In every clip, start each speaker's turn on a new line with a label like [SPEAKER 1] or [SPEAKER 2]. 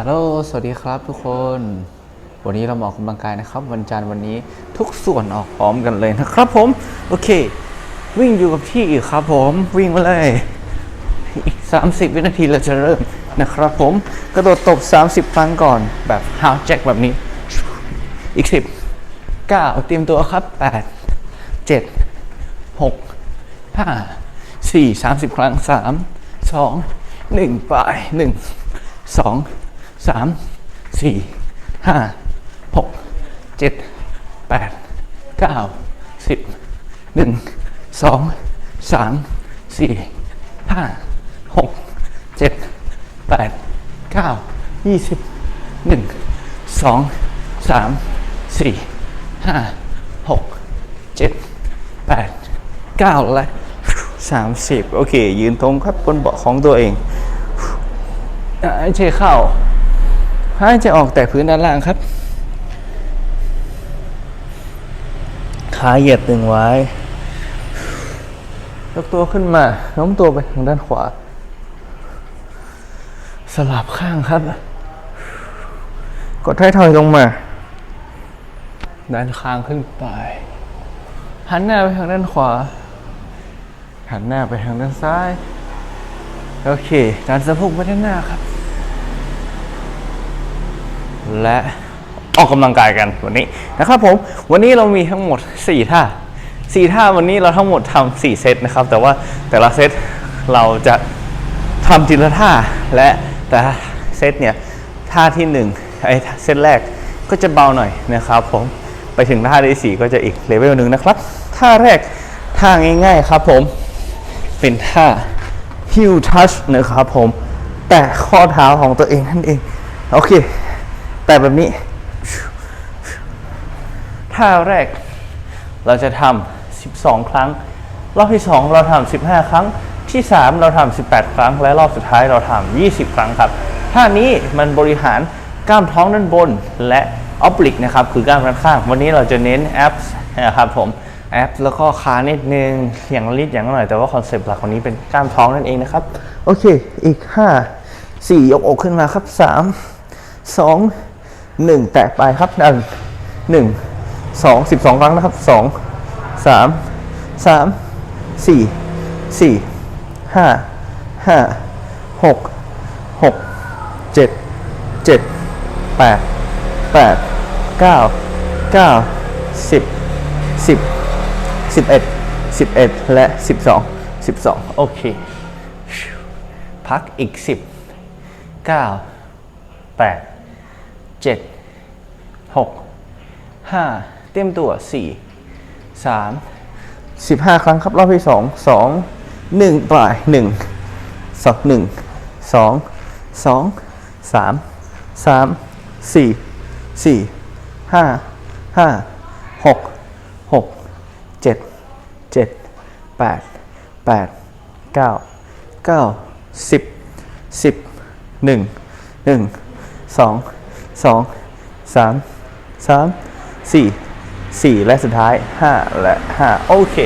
[SPEAKER 1] ฮัลโหล สวัสดีครับทุกคน วันนี้เรามาออกกำลังกายนะครับ วันจันทร์วันนี้ทุกส่วนออกพร้อมกันเลยนะครับผม โอเค วิ่งอยู่กับที่ครับผม วิ่งมาเลย อีก 30 วินาทีเราจะเริ่มนะครับผม กระโดดตบ 30 ครั้งก่อนแบบฮาวแจ็คแบบนี้ อีก 10 9เตรียมตัวครับ 8 7 6 5 4 30 ครั้ง3 2 1 ไป1 2สามสี่ ห้าหกเจ็ดแปด เก้า สิบ หนึ่ง สอง สามสี่ ห้าหกเจ็ดแปด เก้า ยี่สิบ หนึ่ง สอง สามสี่ ห้าหกเจ็ดแปด เก้าและสามสิบโอเค ยืนตรงครับบนเบาะของตัวเองเช่เข้า้ายจะออกแต่พื้นด้านล่างครับขาเหยียดตึงไว้ยกตัวขึ้นมาน้มตัวไปทางด้านขวา สลับข้างครับ กดท้ายถอยลงมา ด้านข้างขึ้นไป หันหน้าไปทางด้านขวา หันหน้าไปทางด้านซ้าย โอเค การสะโพกไปด้านหน้าครับและออกกำลังกายกันวันนี้นะครับผม วันนี้เรามีทั้งหมด4ท่า4ท่าวันนี้เราทั้งหมดทำ 4 เซตนะครับ แต่ว่าแต่ละเซตเราจะทำทีละท่า และแต่เซตเนี่ยท่าที่1ไอ้เซตแรกก็จะเบาหน่อยนะครับผมไปถึงท่าที่4ก็จะอีกเลเวลหนึ่งนะครับท่าแรกท่าง่าย ๆครับ ผมเป็นท่าฮิวทัชนะครับผมแต่ข้อเท้าของตัวเองนั่นเองโอเคแต่แบบนี้ท่าแรกเราจะทำ 12 ครั้ง รอบที่ 2 เราทำ 15 ครั้งที่ 3 เราทำ 18 ครั้ง และ รอบสุดท้ายเราทำ 20 ครั้งครับท่านี้มันบริหารกล้ามท้องด้านบนและออบลิกนะครับคือกล้ามด้านข้างวันนี้เราจะเน้นแอปนะครับผมแอปแล้วก็ขานิดนึงเสียงลิดอย่างหน่อยแต่ว่าคอนเซปต์หลักของนี้เป็นกล้ามท้องนั่นเองนะครับโอเคอีก 5 4ยกอกขึ้นมาครับ3 2หนึ่งแตะไปครับึ่งหนึ่งสองสิบสองครั้งนะครับสองสามสามสี่สี่ห้าห้าหกหกเจ็ดเจ็ดแปดแปดเก้าเก้าสิบสิบสิบเอ็ดสิบเอ็ดและสิบสองสิบสองโอเค พักอีกสิบเก้าแปด7 6 5 เต็มตัว 4 3 15 ครั้งครับรอบที่2 2 1ปล่อย1 2 1 2 2 3 3 4 4 5 5 6 6 7 7 8 8 9 9 10 10 1 1 2สองสามสามสี่สี่และสุดท้ายห้าและห้าโอเค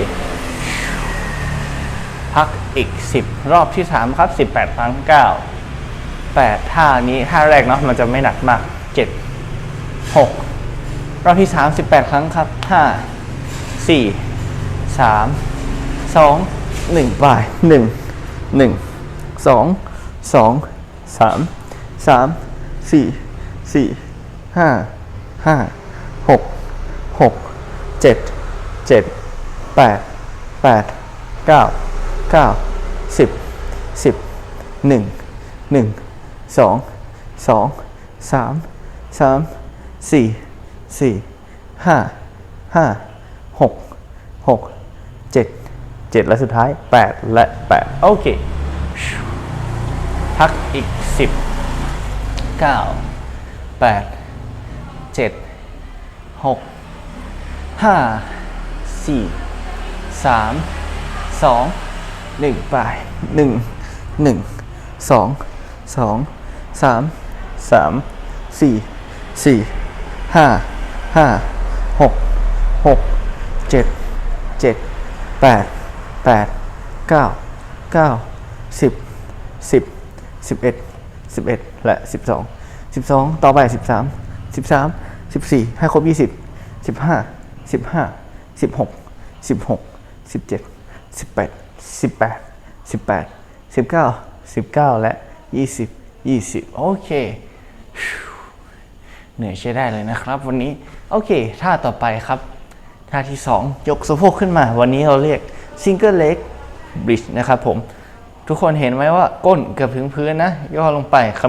[SPEAKER 1] พักอีกสิบรอบที่สามครับสิบแปดครั้งเก้าแปดท่านี้ท่าแรกเนาะมันจะไม่หนักมากเจ็ดหกรอบที่สามสิบแปดครั้งครับห้าสี่สามสองหนึ่งไปหนึ่งหนึ่งสองสองสามสามสี่สี่ห้าห้าหกหกเจ็ดเจ็ดแปดแปดเก้าเก้าสิบสิบหนึ่งหนึ่งสองสองสามสามสี่สี่ห้าห้าหกหกเจ็ดเจ็ดและสุดท้ายแปดและแปดโอเคพักอีกสิบเก้า8 7 6 5 4 3 2 1ไป1 1 2 2 3 3 4 4 5 5 6 6 7 7 8 8 9 9 10 10 11 11และ 12สิบสองต่อไปสิบสามสิบสามสิบสี่ให้ครบยี่สิบสิบห้าสิบห้าสิบหกสิบหกสิบเจ็ดสิบแปดสิบแปดสิบแปดสิบเก้าสิบเก้าและยี่สิบยี่สิบโอเค เหนื่อยใช้ได้เลยนะครับวันนี้ โอเค ท่าต่อไปครับ ท่าที่สองยกสะโพกขึ้นมา วันนี้เราเรียกซิงเกิลเล็กบริดจ์นะครับผมทุกคนเห็นไหมว่าก้นกือพถึงพื้นนะ ย่อลงไปคั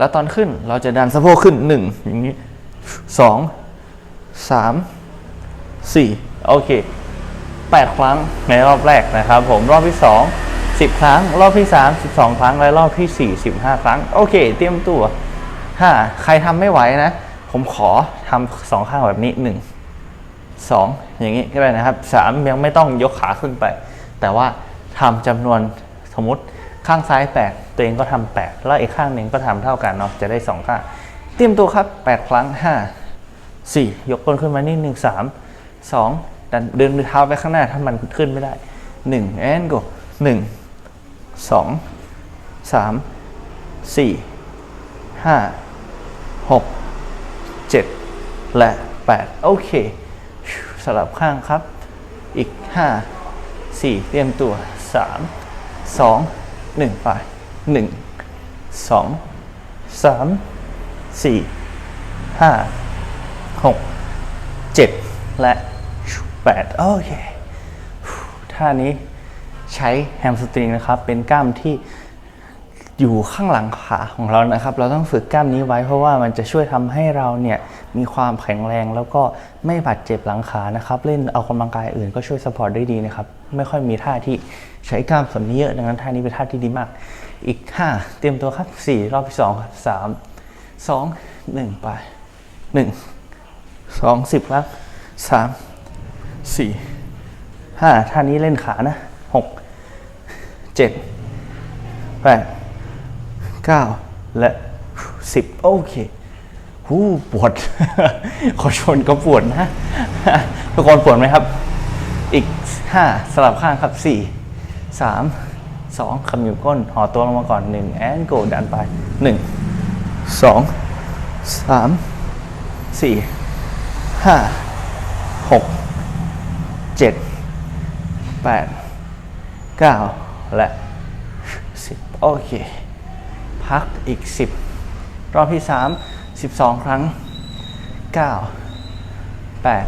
[SPEAKER 1] แล้วตอนขึ้นเราจะดันสะโพกขึ้น 1 อย่างนี้2 3 4 โอเค8ครั้งในรอบแรกนะครับผมรอบที่ 2 10ครั้ง รอบที่ 3 12 ครั้งและรอบที่ 4 15ครั้งโอเคเตรียมตัว 5 ใครทำไม่ไหวนะ ผมขอทำสองข้างแบบนี้ 1 2 อย่างนี้ ก็ได้นะครับ3ยังไม่ต้องยกขาขึ้นไป แต่ว่าทำจำนวนสมมติข้างซ้าย 8 ตัวเองก็ทำ 8 แล้วอีกข้างหนึ่งก็ทำเท่ากันเนาะ จะได้2ข้าง เตรียมตัวครับ 8 ครั้ง 5 4 ยกต้นขึ้นมานิดหนึ่งสามสองดันเดินเท้าไปข้างหน้าถ้ามันขึ้นไม่ได้หนึ่งแอนโกหนึ่งสองสามสี่ห้าหกเจ็ดและแปดโอเค สลับข้างครับ อีกห้าสี่เตรียมตัวสามสองหนึ่งไปหนึ่งสองสามสี่ห้าหกเจ็ดและแปดโอเคท่านี้ใช้แฮมสตริงนะครับ เป็นกล้ามที่อยู่ข้างหลังขาของเรานะครับ เราต้องฝึกกล้ามนี้ไว้เพราะว่ามันจะช่วยทำให้เราเนี่ยมีความแข็งแรงแล้วก็ไม่บาดเจ็บหลังขานะครับ เล่นเอากำลังกายอื่นก็ช่วยสปอร์ตได้ดีนะครับ ไม่ค่อยมีท่าที่ใช้กล้ามส่วนนี้เยอะดังนั้นท่านี้เป็นท่าที่ดีมาก อีก 5 เตรียมตัวครับ 4 รอบที่2ครับ3 2 1 ไป 1 2 10 ครับ 3 4 5 ท่านี้เล่นขานะ 6 7 8 9และ 10 โอเคหูปวด ขอชนก็ปวดนะทุกคนปวดไหมครับ อีก 5 สลับข้างครับ 4สามสองู่ก้นห่อตัวลงมาก่อนหนึ่งแอนโกดันไปหนึ่งสองสามสี่ห้าหกเจ็ดแปดเก้าและสิบโอเค พักอีกสิบรอบที่สามสิบสองครั้งเก้าแปด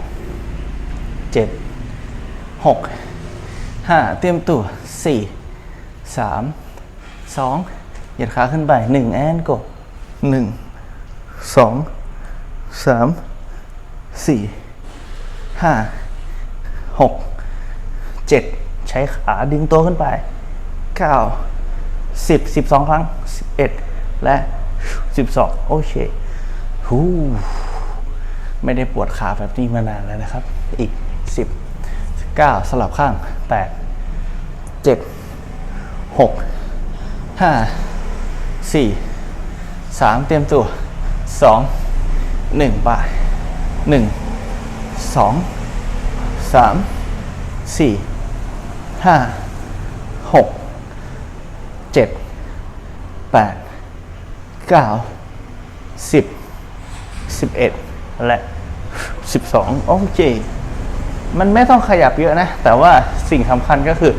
[SPEAKER 1] เจ็ดหกห้าเตรียมตัวสี่สามสองเหยียดขาขึ้นไปหนึ่งแอนกบหนึ่งสองสามสี่ห้าหกเจ็ดใช้ขา ดึงตัวขึ้นไปเก้าสิบสิบสองครั้งสิบเอ็ดและสิบสองโอเคหูไม่ได้ปวดขาแบบนี้มานานแล้วนะครับ อีกสิบ9สลับข้าง8 7 6 5 4 3เตรียมตัว2 1ไป1 2 3 4 5 6 7 8 9 10 11 และ12โอเคมันไม่ต้องขยับเยอะนะ แต่ว่าสิ่งสำคัญก็คือ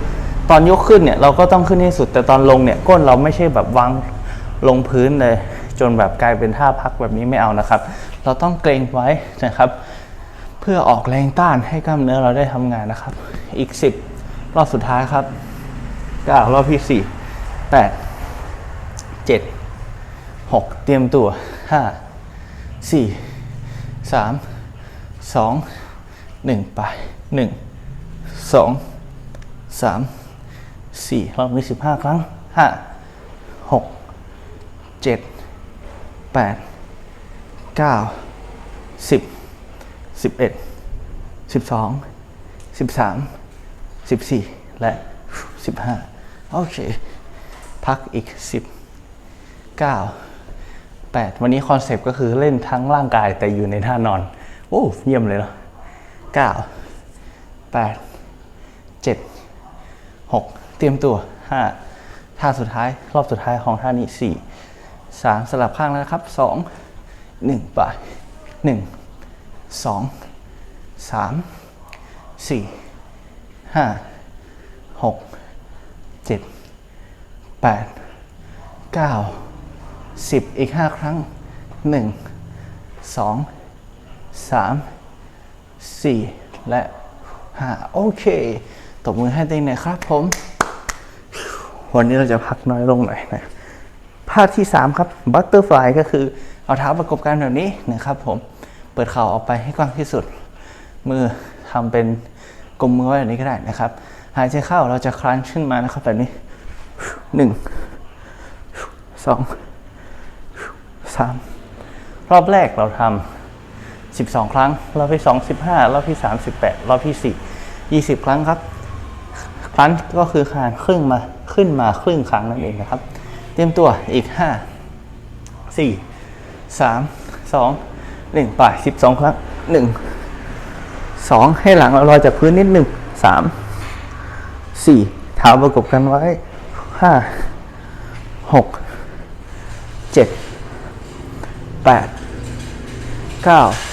[SPEAKER 1] ตอนยกขึ้นเนี่ยเราก็ต้องขึ้นที่สุดแต่ตอนลงเนี่ยก้นเราไม่ใช่แบบวางลงพื้นเลยจนแบบกลายเป็นท่าพักแบบนี้ไม่เอานะครับ เราต้องเกรงไว้นะครับเพื่อออกแรงต้านให้กล้ามเนื้อเราได้ทำงานนะครับอีก 10รอบสุดท้ายครับการอบที่4 8 7 6เตรียมตัว5 4 3 2หนึ่งไปหนึ่งสองสามสี่รอบนี้สิบห้าครั้งห้าหกเจ็ดแปดเก้าสิบสิบเอ็ดสิบสองสิบสามสิบสี่และสิบห้าโอเค พักอีกสิบเก้าแปดวันนี้คอนเซปต์ก็คือเล่นทั้งร่างกายแต่อยู่ในท่านอน โอ้เยี่ยมเลยเหรอ9 8 7 6 เตรียมตัว5ท่าสุดท้าย รอบสุดท้ายของท่านี้ 4 3 สลับข้างแล้วครับ 2 1ไป1 2 3 4 5 6 7 8 9 10 อีก 5 ครั้ง 1 2 3 4 4 และ 5 โอเค ตบมือให้ตัวเองหน่อยครับผม วันนี้เราจะพักน้อยลงหน่อยนะภาพที่ 3 ครับบัตเตอร์ฟลายก็คือเอาเท้าประกบกันแบบนี้นะครับผมเปิดเข่าออกไปให้กว้างที่สุด มือทำเป็นกลมมือไว้แบบนี้ก็ได้นะครับ หายใจเข้าเราจะคลานขึ้นมานะครับแบบนี้หนึ่งสองสามรอบแรกเราทำ12 ครั้ง รอบที่2 15 รอบที่3 18รอบที่4 20 ครั้งครับ ครั้งก็คือการครึ่งมาขึ้นมาครึ่งครั้งนั่นเองนะครับ เตรียมตัวอีก 5 4 3 2 1ป่าย12 ครั้ง 1 2 ให้หลังเราลอยจากพื้นนิดหนึ่ง3 4 เท้าประกบกันไว้ 5 6 7 8 9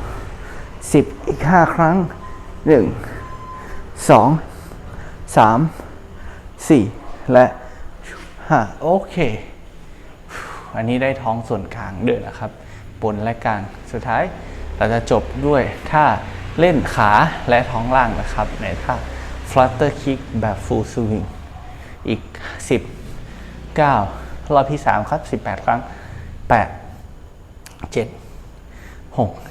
[SPEAKER 1] 10 อีก 5 ครั้ง 1 2 3 4 และ 5 โอเค อันนี้ได้ท้องส่วนกลางด้วยนะครับ บนและกลางสุดท้าย เราจะจบด้วยท่าเล่นขาและท้องล่างนะครับ ในท่า flutter kick แบบ full swing อีก 10 9 รอบที่ 3 ครับ 18 ครั้ง 8 7 6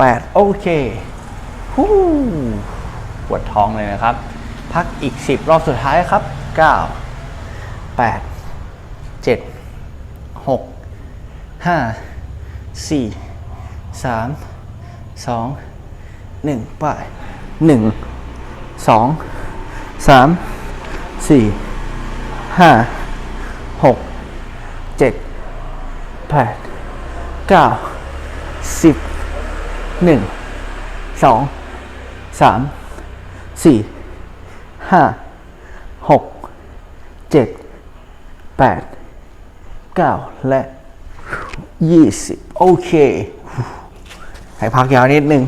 [SPEAKER 1] 8 โอเคหูปวดท้องเลยนะครับ พักอีก 10 รอบสุดท้ายครับ 9 8 7 6 5 4 3 2 1ไปหนึ่งสองสามสี่ห้าหกเจ็ดแปดเก้าสิบหนึ่งสองสามสี่ห้าหกเจ็ดแปดเก้าและยี่สิบโอเค ให้พักยาวนิดนึง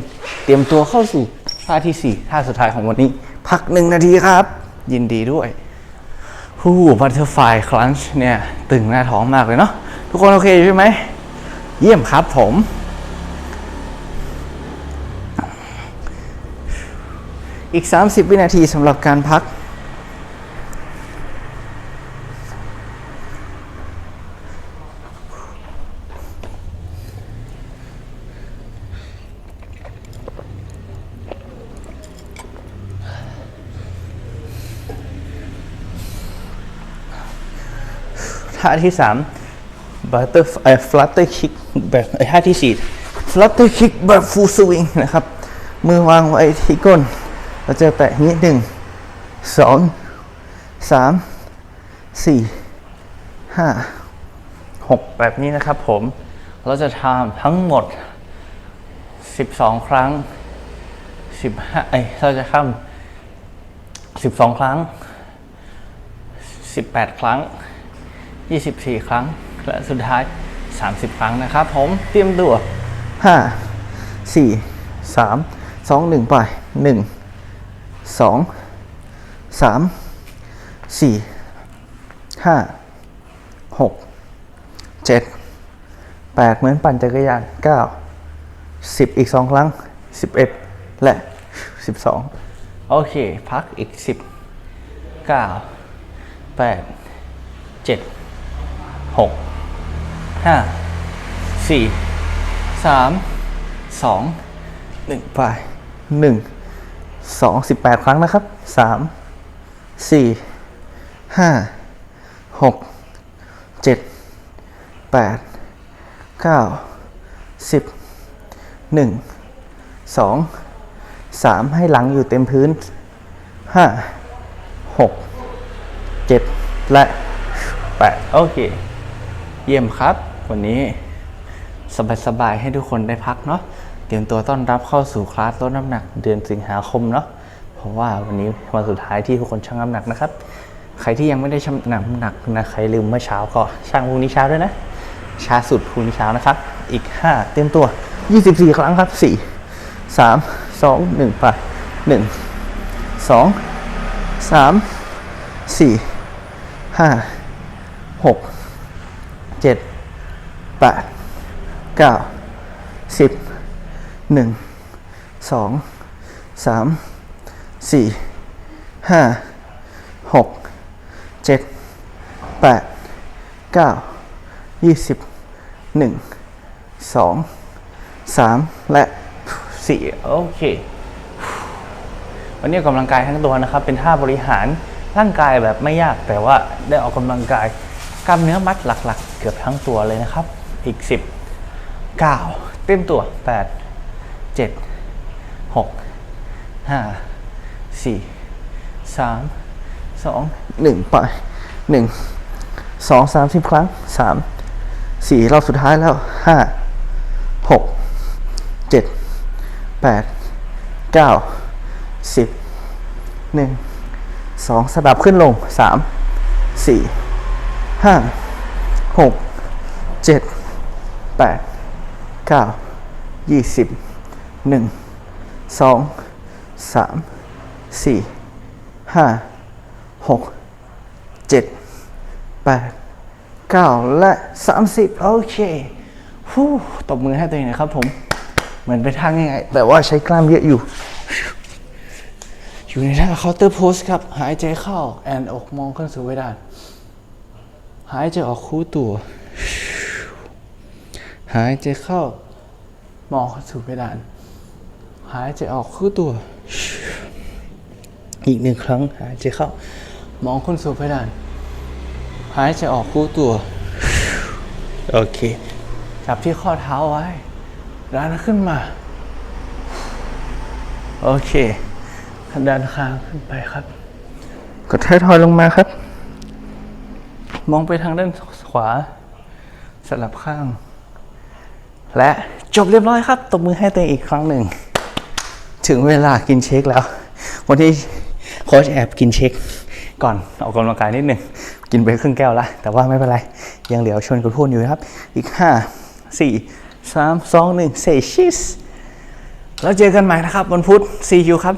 [SPEAKER 1] เตรียมตัวเข้าสู่ท่าที่สี่ท่าสุดท้ายของวันนี้ พักหนึ่งนาทีครับ ยินดีด้วยฮู้บัตเตอร์ไฟคลันช์เนี่ย ตึงหน้าท้องมากเลยเนาะทุกคนโอเคใช่ไหม เยี่ยมครับผมอีก 30วินาทีสำหรับการพักท่าที่3 b u t t e r อ l y Flutter Kick แบบท่าที่4 Flutter Kick แบบ Full Swing นะครับ มือวางไว้ที่ก้นเราจะแปะนี้หนึ่งสองสามสี่ห้าหกแบบนี้นะครับผมเราจะทำทั้งหมดสสิบองครั้งสิเอ้ยเราจะทำองครั้งสิบแปดครั้งยี่สสิบี่ครั้ง และสุดท้ายสสามิบครั้งนะครับ ผมเตรียมตัวห้าาสสสี่มองหนึ่งไปหนึ่1สองสามสี่ห้าหกเจ็ดแปดเหมือนปั่นจักรยานเก้าสิบอีกสองครั้งสิบเอ็ดและสิบสองโอเค พักอีกสิบเก้าแปดเจ็ดหกห้าสี่สามสองหนึ่งไปหนึ่งสองสิบแปดครั้งนะครับสามสี่ห้าหกเจ็ดแปดเก้าสิบหนึ่งสองสามให้หลังอยู่เต็มพื้นห้าหกเจ็ดและแปดโอเค เยี่ยมครับ วันนี้สบายๆให้ทุกคนได้พักเนาะเตรียมตัวต้อนรับเข้าสู่คลาสลดน้ำหนักเดือนสิงหาคมเนาะ เพราะว่าวันนี้วันสุดท้ายที่ทุกคนชั่งน้ำหนักนะครับ ใครที่ยังไม่ได้ชั่งน้ำหนักนะ ใครลืมเมื่อเช้าก็ชั่งพรุ่งนี้เช้าด้วยนะช้าสุดพรุ่งนี้เช้านะครับ อีก 5 เตรียมตัว 24 ครั้งครับ 4 3 2 1ไป1 2 3 4 5 6 7 8 9 10หนึ่งสองสามสี่ห้าหกเจ็ดแปดเก้ายี่สิบหนึ่งสองสามและสี่โอเค วันนี้กำลังกายทั้งตัวนะครับ เป็นท่าบริหาร ร่างกายแบบไม่ยากแต่ว่าได้ออกกำลังกายกล้ามเนื้อมัดหลักๆ เกือบทั้งตัวเลยนะครับอีก10 9เต็มตัว8เจ็ดหกห้า สี่สามสองหนึ่งไปหนึ่ง สองสามสิบครั้งสามสี่รอบสุดท้ายแล้วห้าหกเจ็ดแปดเก้าสิบ หนึ่งสองสลับขึ้นลงสามสี่ห้าหกเจ็ดแปดเก้ายี่สิบหนึ่งสองสามสี่ห้าหกเจ็ดแปดเก้าและสามสิบโอเค ฮู้ตบมือให้ตัวเองนะครับผมเหมือนไปทางยังไงแต่ว่าใช้กล้ามเยอะอยู่ อยู่ในท่าเคาน์เตอร์โพสครับ หายใจเข้า แอนอกมองขึ้นสู่เพดานหายใจออกคู่ตัว หายใจเข้า มองขึ้นสู่เพดานหายใจออกคือตัว อีกหนึ่งครั้งหายใจเข้า มองคนสู่เพดานหายใจออกคู่ตัว โอเค จับที่ข้อเท้าไว้ดันขึ้นมา โอเคดันคางขึ้นไปครับกดท้ายทอยลงมาครับ มองไปทางด้านขวา สลับข้าง และจบเรียบร้อยครับ ตบมือให้ตัวเองอีกครั้งหนึ่งถึงเวลากินเช็คแล้ววันนี้โค้ชแอบกินเช็คก่อนออกกำลังกายนิดหนึ่งกินไปครึ่งแก้วละแต่ว่าไม่เป็นไร ยังเหลือชวนกระพูนอยู่นะครับ อีก 5 4 3 2 1เซชิสแล้วเจอกันใหม่นะครับวันพุธ see you ครับ